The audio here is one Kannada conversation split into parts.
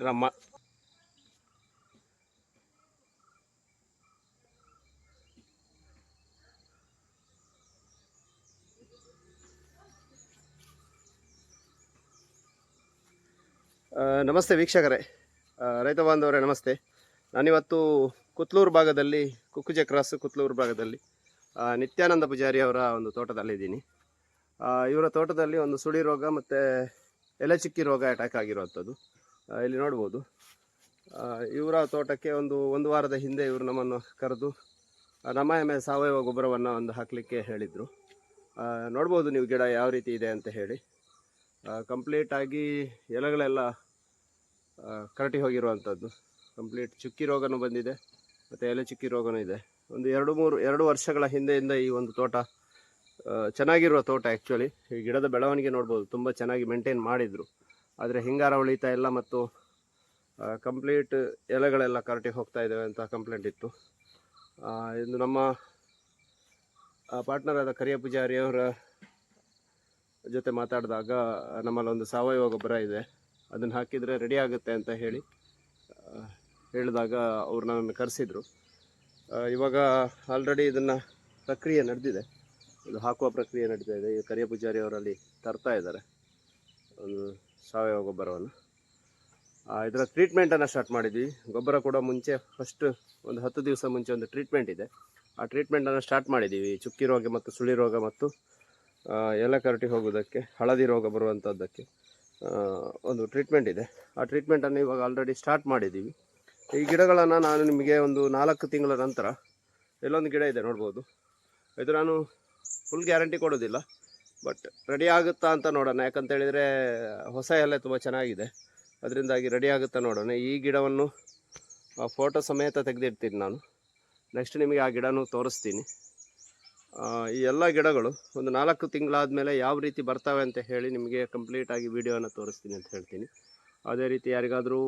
ನಮ್ಮ ಆ, ನಮಸ್ತೆ ವೀಕ್ಷಕರೇ. ರೈತ ಬಾಂಧವರೇ ನಮಸ್ತೆ. ನಾನಿವತ್ತು ಕುತ್ಲೂರು ಭಾಗದಲ್ಲಿ ಕುಕ್ಕುಜೆ ಕ್ರಾಸ್ ಕುತ್ಲೂರು ಭಾಗದಲ್ಲಿ ನಿತ್ಯಾನಂದ ಪೂಜಾರಿ ಅವರ ಒಂದು ತೋಟದಲ್ಲಿದ್ದೀನಿ ಇವರ ತೋಟದಲ್ಲಿ ಒಂದು ಸುಳಿ ರೋಗ ಮತ್ತು ಎಲೆ ಚಿಕ್ಕಿ ರೋಗ ಅಟ್ಯಾಕ್ ಆಗಿರುವಂಥದ್ದು. ಇಲ್ಲಿ ನೋಡ್ಬೋದು. ಇವರ ತೋಟಕ್ಕೆ ಒಂದು ಒಂದು ವಾರದ ಹಿಂದೆ ಇವರು ನಮ್ಮನ್ನು ಕರೆದು ನಮ್ಮ ಎಮ್ಮೆ ಸಾವಯವ ಗೊಬ್ಬರವನ್ನು ಒಂದು ಹಾಕಲಿಕ್ಕೆ ಹೇಳಿದರು. ನೋಡ್ಬೋದು ನೀವು ಗಿಡ ಯಾವ ರೀತಿ ಇದೆ ಅಂತ ಹೇಳಿ. ಕಂಪ್ಲೀಟಾಗಿ ಎಲೆಗಳೆಲ್ಲ ಕರಟಿ ಹೋಗಿರುವಂಥದ್ದು ಕಂಪ್ಲೀಟ್ ಚುಕ್ಕಿ ರೋಗನೂ ಬಂದಿದೆ, ಮತ್ತು ಎಲೆ ಚುಕ್ಕಿ ರೋಗನೂ ಇದೆ. ಒಂದು ಎರಡು ಮೂರು, ಎರಡು ವರ್ಷಗಳ ಹಿಂದೆಯಿಂದ ಈ ಒಂದು ತೋಟ ಚೆನ್ನಾಗಿರುವ ತೋಟ ಆ್ಯಕ್ಚುಲಿ ಈ ಗಿಡದ ಬೆಳವಣಿಗೆ ನೋಡ್ಬೋದು, ತುಂಬ ಚೆನ್ನಾಗಿ ಮೇಂಟೈನ್ ಮಾಡಿದರು. ಆದರೆ ಹಿಂಗಾರ ಉಳಿತಾ ಇಲ್ಲ ಮತ್ತು ಕಂಪ್ಲೀಟ್ ಎಲೆಗಳೆಲ್ಲ ಕರಟಿ ಹೋಗ್ತಾ ಇದ್ದಾವೆ ಅಂತ ಕಂಪ್ಲೇಂಟ್ ಇತ್ತು. ಇಂದು ನಮ್ಮ ಪಾರ್ಟ್ನರ್ ಆದ ಕರಿಯ ಪೂಜಾರಿ ಅವರ ಜೊತೆ ಮಾತಾಡಿದಾಗ ನಮ್ಮಲ್ಲಿ ಒಂದು ಸಾವಯವ ಗೊಬ್ಬರ ಇದೆ. ಅದನ್ನು ಹಾಕಿದರೆ ರೆಡಿ ಆಗುತ್ತೆ ಅಂತ ಹೇಳಿ ಹೇಳಿದಾಗ ಅವ್ರು ನನ್ನನ್ನು ಕರೆಸಿದರು. ಇವಾಗ ಆಲ್ರೆಡಿ ಇದನ್ನು ಪ್ರಕ್ರಿಯೆ ನಡೆದಿದೆ. ಇದು ಹಾಕುವ ಪ್ರಕ್ರಿಯೆ ನಡೀತಾ ಇದೆ. ಈ ಕರಿಯ ಪೂಜಾರಿ ಅವರಲ್ಲಿ ತರ್ತಾ ಇದ್ದಾರೆ. ಒಂದು ಸಾವಯವ ಗೊಬ್ಬರವನ್ನು. ಇದರ ಟ್ರೀಟ್ಮೆಂಟನ್ನು ಸ್ಟಾರ್ಟ್ ಮಾಡಿದ್ವಿ. ಗೊಬ್ಬರ ಕೂಡ ಮುಂಚೆ ಫಸ್ಟ್ ಒಂದು ಹತ್ತು ದಿವಸ ಮುಂಚೆ ಒಂದು ಟ್ರೀಟ್ಮೆಂಟ್ ಇದೆ. ಆ ಟ್ರೀಟ್ಮೆಂಟನ್ನು ಸ್ಟಾರ್ಟ್ ಮಾಡಿದ್ದೀವಿ ಚುಕ್ಕಿ ರೋಗ ಮತ್ತು ಸುಳಿ ರೋಗ ಮತ್ತು ಆ, ಎಲೆ ಕರಟಿ ಹೋಗೋದಕ್ಕೆ ಹಳದಿ ರೋಗ ಬರುವಂಥದ್ದಕ್ಕೆ ಒಂದು ಟ್ರೀಟ್ಮೆಂಟ್ ಇದೆ. ಆ ಟ್ರೀಟ್ಮೆಂಟನ್ನು ಇವಾಗ ಆಲ್ರೆಡಿ ಸ್ಟಾರ್ಟ್ ಮಾಡಿದ್ದೀವಿ ಈ ಗಿಡಗಳನ್ನು ನಾನು ನಿಮಗೆ ಒಂದು ನಾಲ್ಕು ತಿಂಗಳ ನಂತರ ಎಲ್ಲೊಂದು ಗಿಡ ಇದೆ ನೋಡ್ಬೋದು. ಇದು ನಾನು ಫುಲ್ ಗ್ಯಾರಂಟಿ ಕೊಡೋದಿಲ್ಲ. ಬಟ್ ರೆಡಿ ಆಗುತ್ತಾ ಅಂತ ನೋಡೋಣ. ಯಾಕಂತ ಹೇಳಿದರೆ ಹೊಸ ಎಲೆ ತುಂಬ ಚೆನ್ನಾಗಿದೆ. ಅದರಿಂದಾಗಿ ರೆಡಿ ಆಗುತ್ತಾ ನೋಡೋಣ. ಈ ಗಿಡವನ್ನು ಫೋಟೋ ಸಮೇತ ತೆಗೆದಿಡ್ತೀನಿ ನಾನು. ನೆಕ್ಸ್ಟ್ ನಿಮಗೆ ಆ ಗಿಡನೂ ತೋರಿಸ್ತೀನಿ. ಈ ಎಲ್ಲ ಗಿಡಗಳು ಒಂದು ನಾಲ್ಕು ತಿಂಗಳಾದಮೇಲೆ ಯಾವ ರೀತಿ ಬರ್ತವೆ ಅಂತ ಹೇಳಿ ನಿಮಗೆ ಕಂಪ್ಲೀಟಾಗಿ ವಿಡಿಯೋನ ತೋರಿಸ್ತೀನಿ ಅಂತ ಹೇಳ್ತೀನಿ. ಅದೇ ರೀತಿ ಯಾರಿಗಾದರೂ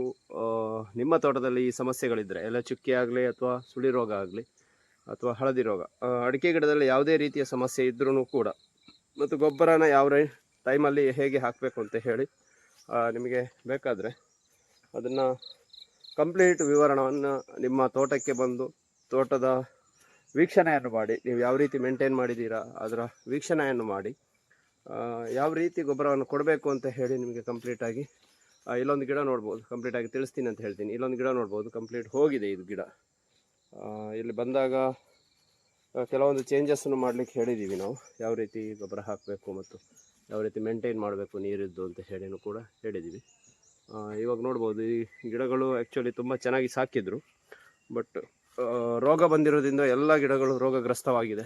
ನಿಮ್ಮ ತೋಟದಲ್ಲಿ ಈ ಸಮಸ್ಯೆಗಳಿದ್ದರೆ ಎಲ್ಲ ಚುಕ್ಕಿ ಆಗಲಿ ಅಥವಾ ಸುಳಿ ರೋಗ ಆಗಲಿ ಅಥವಾ ಹಳದಿ ರೋಗ ಅಡಿಕೆ ಗಿಡದಲ್ಲಿ ಯಾವುದೇ ರೀತಿಯ ಸಮಸ್ಯೆ ಇದ್ರೂ ಕೂಡ ಮತ್ತು ಗೊಬ್ಬರನ ಯಾವ ರೈ ಟೈಮಲ್ಲಿ ಹೇಗೆ ಹಾಕಬೇಕು ಅಂತ ಹೇಳಿ ನಿಮಗೆ ಬೇಕಾದರೆ ಅದನ್ನು ಕಂಪ್ಲೀಟ್ ವಿವರಣವನ್ನು ನಿಮ್ಮ ತೋಟಕ್ಕೆ ಬಂದು ತೋಟದ ವೀಕ್ಷಣೆಯನ್ನು ಮಾಡಿ, ನೀವು ಯಾವ ರೀತಿ ಮೇಂಟೈನ್ ಮಾಡಿದ್ದೀರಾ, ಅದರ ವೀಕ್ಷಣೆಯನ್ನು ಮಾಡಿ ಯಾವ ರೀತಿ ಗೊಬ್ಬರವನ್ನು ಕೊಡಬೇಕು ಅಂತ ಹೇಳಿ ನಿಮಗೆ ಕಂಪ್ಲೀಟಾಗಿ ಇಲ್ಲೊಂದು ಗಿಡ ನೋಡ್ಬೋದು ಕಂಪ್ಲೀಟಾಗಿ ತಿಳಿಸ್ತೀನಿ ಅಂತ ಹೇಳ್ತೀನಿ. ಇಲ್ಲೊಂದು ಗಿಡ ನೋಡ್ಬೋದು ಕಂಪ್ಲೀಟ್ ಹೋಗಿದೆ ಇದು ಗಿಡ. ಇಲ್ಲಿ ಬಂದಾಗ ಕೆಲವೊಂದು ಚೇಂಜಸ್ಸನ್ನು ಮಾಡಲಿಕ್ಕೆ ಹೇಳಿದ್ದೀವಿ ನಾವು. ಯಾವ ರೀತಿ ಗೊಬ್ಬರ ಹಾಕಬೇಕು ಮತ್ತು ಯಾವ ರೀತಿ ಮೇಂಟೈನ್ ಮಾಡಬೇಕು ನೀರಿದ್ದು ಅಂತ ಹೇಳಿನೂ ಕೂಡ ಹೇಳಿದ್ದೀವಿ ಇವಾಗ ನೋಡ್ಬೋದು, ಈ ಗಿಡಗಳು ಆ್ಯಕ್ಚುಲಿ ತುಂಬ ಚೆನ್ನಾಗಿ ಸಾಕಿದ್ರು. ಬಟ್ ರೋಗ ಬಂದಿರೋದ್ರಿಂದ ಎಲ್ಲ ಗಿಡಗಳು ರೋಗಗ್ರಸ್ತವಾಗಿದೆ.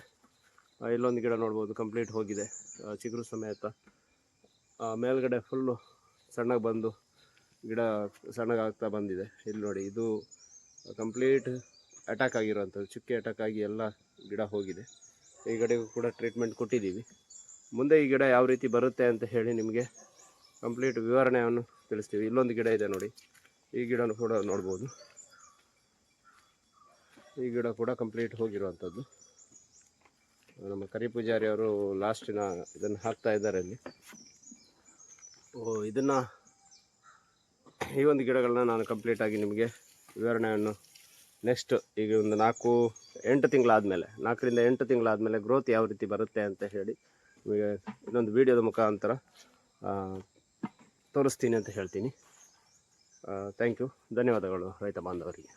ಇಲ್ಲೊಂದು ಗಿಡ ನೋಡ್ಬೋದು ಕಂಪ್ಲೀಟ್ ಹೋಗಿದೆ. ಚಿಗುರು ಸಮೇತ. ಮೇಲ್ಗಡೆ ಫುಲ್ಲು ಸಣ್ಣಗೆ ಬಂದು ಗಿಡ ಸಣ್ಣಗಾಗ್ತಾ ಬಂದಿದೆ. ಇಲ್ಲಿ ನೋಡಿ, ಇದು ಕಂಪ್ಲೀಟ್ ಅಟ್ಯಾಕ್ ಆಗಿರುವಂಥದ್ದು, ಚುಕ್ಕೆ ಅಟ್ಯಾಕ್ ಆಗಿ ಎಲ್ಲ ಗಿಡ ಹೋಗಿದೆ. ಈ ಗಿಡಗೂ ಕೂಡ ಟ್ರೀಟ್ಮೆಂಟ್ ಕೊಟ್ಟಿದ್ದೀವಿ. ಮುಂದೆ ಈ ಗಿಡ ಯಾವ ರೀತಿ ಬರುತ್ತೆ ಅಂತ ಹೇಳಿ ನಿಮಗೆ ಕಂಪ್ಲೀಟ್ ವಿವರಣೆಯನ್ನು ತಿಳಿಸ್ತೀವಿ. ಇಲ್ಲೊಂದು ಗಿಡ ಇದೆ ನೋಡಿ. ಈ ಗಿಡನೂ ಕೂಡ ನೋಡ್ಬೋದು. ಈ ಗಿಡ ಕೂಡ ಕಂಪ್ಲೀಟ್ ಹೋಗಿರುವಂಥದ್ದು. ನಮ್ಮ ಕರಿ ಪೂಜಾರಿ ಅವರು ಲಾಸ್ಟಿನ ಇದನ್ನು ಹಾಕ್ತಾ ಇದ್ದಾರೆ ಅಲ್ಲಿ. ಓ, ಇದನ್ನು ಈ ಒಂದು ಗಿಡಗಳನ್ನ ನಾನು ಕಂಪ್ಲೀಟಾಗಿ ನಿಮಗೆ ವಿವರಣೆಯನ್ನು ನೆಕ್ಸ್ಟ್ ಈಗ ಒಂದು ನಾಲ್ಕು, ಎಂಟು ತಿಂಗಳಾದಮೇಲೆ, ನಾಲ್ಕರಿಂದ ಎಂಟು ತಿಂಗಳಾದಮೇಲೆ ಗ್ರೋತ್ ಯಾವ ರೀತಿ ಬರುತ್ತೆ ಅಂತ ಹೇಳಿ ಇನ್ನೊಂದು ವಿಡಿಯೋದ ಮುಖಾಂತರ ತೋರಿಸ್ತೀನಿ ಅಂತ ಹೇಳ್ತೀನಿ. ಥ್ಯಾಂಕ್ ಯು ಧನ್ಯವಾದಗಳು ರೈತ ಬಾಂಧವರಿಗೆ.